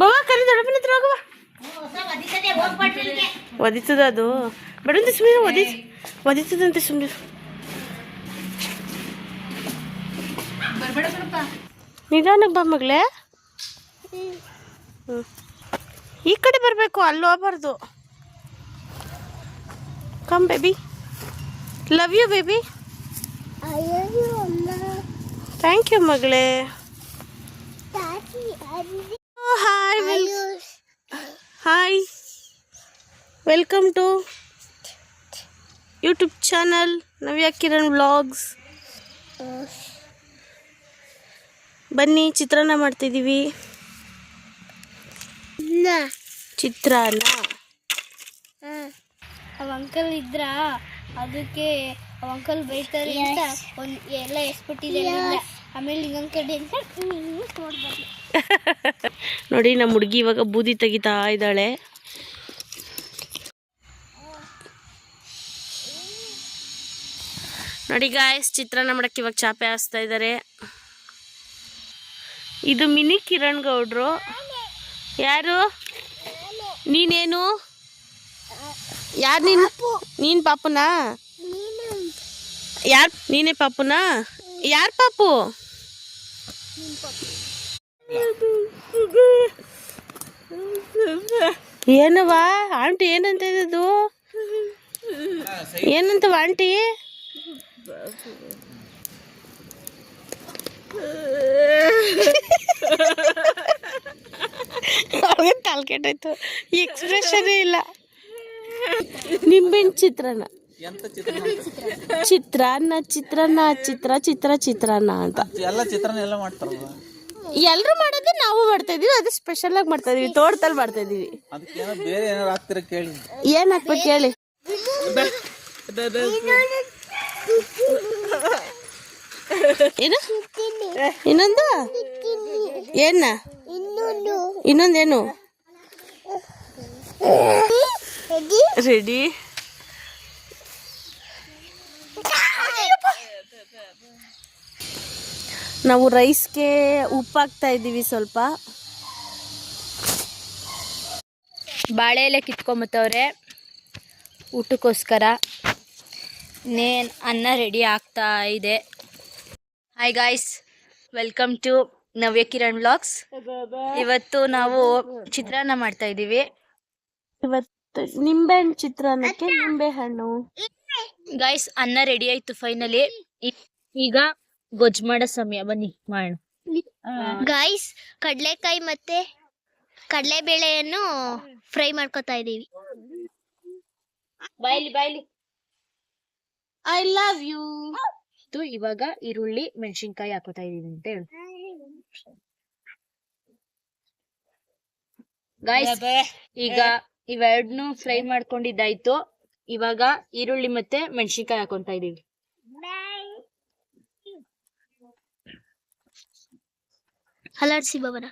ಬಾವ ಕರಿ ದೊಡ್ಡಪ್ಪನ ಹತ್ರ ಹೋಗುವ. ಒದಿತದ ಅದು. ಬಡಂತ ಸುಮ್ಮನೆ ಒದಿ ಒದಿತದಂತೆ ಸುಮ್ಮನೆ ನಿಧಾನಕ್ಕೆ ಬಾ ಮಗಳೇ. ಹ್ಞೂ ಈ ಕಡೆ ಬರಬೇಕು, ಅಲ್ಲಿ ಹೋಗ್ಬಾರ್ದು. Come baby love you baby thank you ಮಗಳೇ. Hi hi welcome to YouTube channel Navya Kiran vlogs ಬನ್ನಿ, ಚಿತ್ರಾನ್ನ ಮಾಡ್ತಿದ್ದೀವಿ. ಚಿತ್ರಾನ್ನ. ಅವ ಅಂಕಲ್ ಇದ್ರ ಅದಕ್ಕೆ ಅವ ಅಂಕಲ್ ಬೈತಾರೆ ಅಂತ ಒಂದ್ ಎಲ್ಲ ಎಸ್ಬಿಟ್ಟಿದ್ದಾರೆ ಆಮೇಲೆ ಇನ್ನೊಂದ್ ಕಡೆ ಅಂತ ನೋಡ್ಬಾರ್ದು ನೋಡಿ ನಮ್ಮ ಹುಡುಗಿ ಇವಾಗ ಬೂದಿ ತೆಗಿತಾ ಇದ್ದಾಳೆ. ನೋಡಿ ಗಾಯ್ಸ್ ಚಿತ್ರಾನ್ನ ಮಾಡಕ್ಕೆ ಇವಾಗ ಚಾಪೆ ಹಾಸ್ತಾ ಇದ್ದಾರೆ ಇದು ಮಿನಿ ಕಿರಣ್ ಗೌಡ್ರು. ಯಾರು? ನೀನೇನು? ಯಾರು ನೀನು ನೀನು ಪಾಪುನಾ? ಯಾರು ನೀನೇ ಪಾಪುನಾ? ಯಾರು ಪಾಪು? ಏನವ್ವ? ಆಂಟಿ ಏನಂತ ಇದ್ದು ಏನಂತವ ಆಂಟಿ? ಕಾಲ್ ಈ ಎಕ್ಸ್ಪ್ರೆಷನ್ ಇಲ್ಲ. ನಿಂಬೆಹಣ್ಣು ಚಿತ್ರಾನ್ನ ಚಿತ್ರಾನ್ನ ಚಿತ್ರಾನ್ನ ಚಿತ್ರ ಚಿತ್ರ ಚಿತ್ರಾನ್ನ ಅಂತ. ಎಲ್ಲ ಚಿತ್ರಾನ್ನ ಎಲ್ಲ ಮಾಡ್ತಾರಲ್ಲ? ಎಲ್ರು ಮಾಡೋದು ನಾವು ಮಾಡ್ತಾ ಇದೀವಿ ಅದು ಸ್ಪೆಷಲ್ ಆಗಿ ಮಾಡ್ತಾ ಇದೀವಿ ತೋಟದಲ್ಲಿ ಮಾಡ್ತಾ ಇದೀವಿ. ಬೇರೆ ಏನಾರು ಹಾಕ್ತಿರ ಕೇಳಿ. ಏನ್? ಹಾಕ್ಬೇಕು ಹೇಳಿ ಏನು? ಇನ್ನೊಂದು. ಏನ ಇನ್ನೊಂದೇನು? ರೆಡಿ ನಾವು ರೈಸ್ಗೆ ಉಪ್ಪು ಹಾಕ್ತಾ ಇದ್ದೀವಿ ಸ್ವಲ್ಪ. ಬಾಳೆ ಎಲೆ ಕಿತ್ಕೊಂಬತ್ತವ್ರೆ. ಊಟಕ್ಕೋಸ್ಕರ ನೇನ್ ಅನ್ನ ರೆಡಿ ಆಗ್ತಾ ಇದೆ. Hi guys welcome to Navya Kiran blogs ಇವತ್ತು ನಾವು ಚಿತ್ರಾನ್ನ ಮಾಡ್ತಾ ಇದ್ದೀವಿ. ಇವತ್ತು ನಿಂಬೆಹಣ್ಣು ಚಿತ್ರಾನ್ನಕ್ಕೆ ನಿಂಬೆಹಣ್ಣು ಗಾಯ್ಸ್ ಅನ್ನ ರೆಡಿ ಆಯ್ತು ಫೈನಲಿ ಈಗ ಗೊಜ್ಜು ಮಾಡೋ ಸಮಯ. ಬನ್ನಿ ಮಾಡೋಣ. ಗಾಯ್ಸ್ ಕಡಲೆಕಾಯಿ ಮತ್ತೆ ಕಡಲೆಬೇಳೆಯನ್ನು ಫ್ರೈ ಮಾಡ್ಕೊತಾ ಇದೀವಿ. ಬಾಯ್ಲಿ ಬಾಯ್ಲಿ. ಐ ಲವ್ ಯು ಇವಾಗ ಈರುಳ್ಳಿ ಮೆಣಸಿನ್ಕಾಯಿ ಹಾಕೋತಾ ಇದೀವಿ ಅಂತ ಹೇಳು. ಗಾಯ್ಸ್ ಈಗ ಇವೆರಡ್ನು ಫ್ರೈ ಮಾಡ್ಕೊಂಡಿದ್ದಾಯ್ತು. ಇವಾಗ ಈರುಳ್ಳಿ ಮತ್ತೆ ಮೆಣಸಿನ್ಕಾಯಿ ಹಾಕೊಂತ ಇದೀವಿ. ಹಲಾಡ್ಸಿ ಬಾಬನ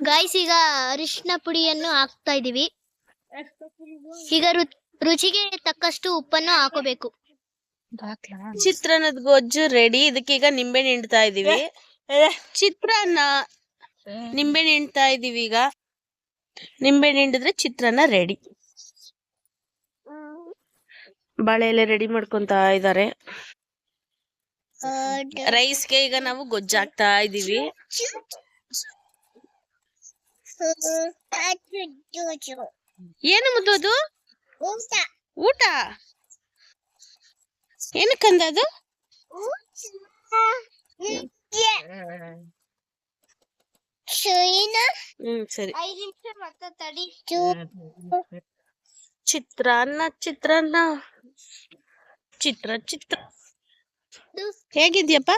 ಗಾಯ್ಸ್ ಈಗ ಅರಿಶಿನ ಪುಡಿಯನ್ನು ಹಾಕ್ತಾ ಇದೀವಿ. ಈಗ ರುಚಿಗೆ ತಕ್ಕಷ್ಟು ಉಪ್ಪನ್ನು ಹಾಕೋಬೇಕು. ಚಿತ್ರಾನ್ನದ ಗೊಜ್ಜು ರೆಡಿ ಇದಕ್ಕೀಗ ನಿಂಬೆ ಹಿಂಡ್ತಾ ಇದೀವಿ. ಚಿತ್ರಾನ್ನ ನಿಂಬೆ ಹಿಂಡ್ತಾ ಇದೀವಿ ಈಗ. ನಿಂಬೆ ಹಿಂಡಿದ್ರೆ ಚಿತ್ರಾನ್ನ ರೆಡಿ ಬಾಳೆ ಎಲೆ ರೆಡಿ ಮಾಡ್ಕೊಂತ ಇದಾರೆ. ರೈಸ್ಗೆ ಈಗ ನಾವು ಗೊಜ್ಜು ಹಾಕ್ತಾ ಇದೀವಿ. ಏನು ಮುದ್ದೋದು? ಊಟ. ಏನಕ್ಕಂದ ಅದು ಹ್ಮ್ ಸರಿ. ಚಿತ್ರಾನ್ನ ಚಿತ್ರಾನ್ನ. ಚಿತ್ರ ಚಿತ್ರ. ಹೇಗಿದ್ಯಪ್ಪ?